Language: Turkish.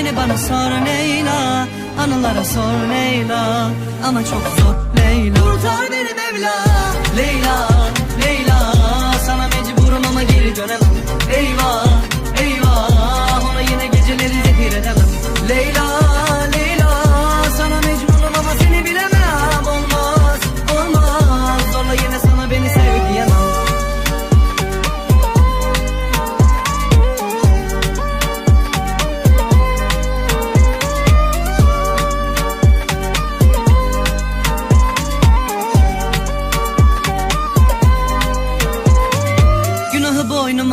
Beni bana sor Leyla Anılara sor Leyla. Ama çok zor Leyla. Kurtar beni Mevla. Leyla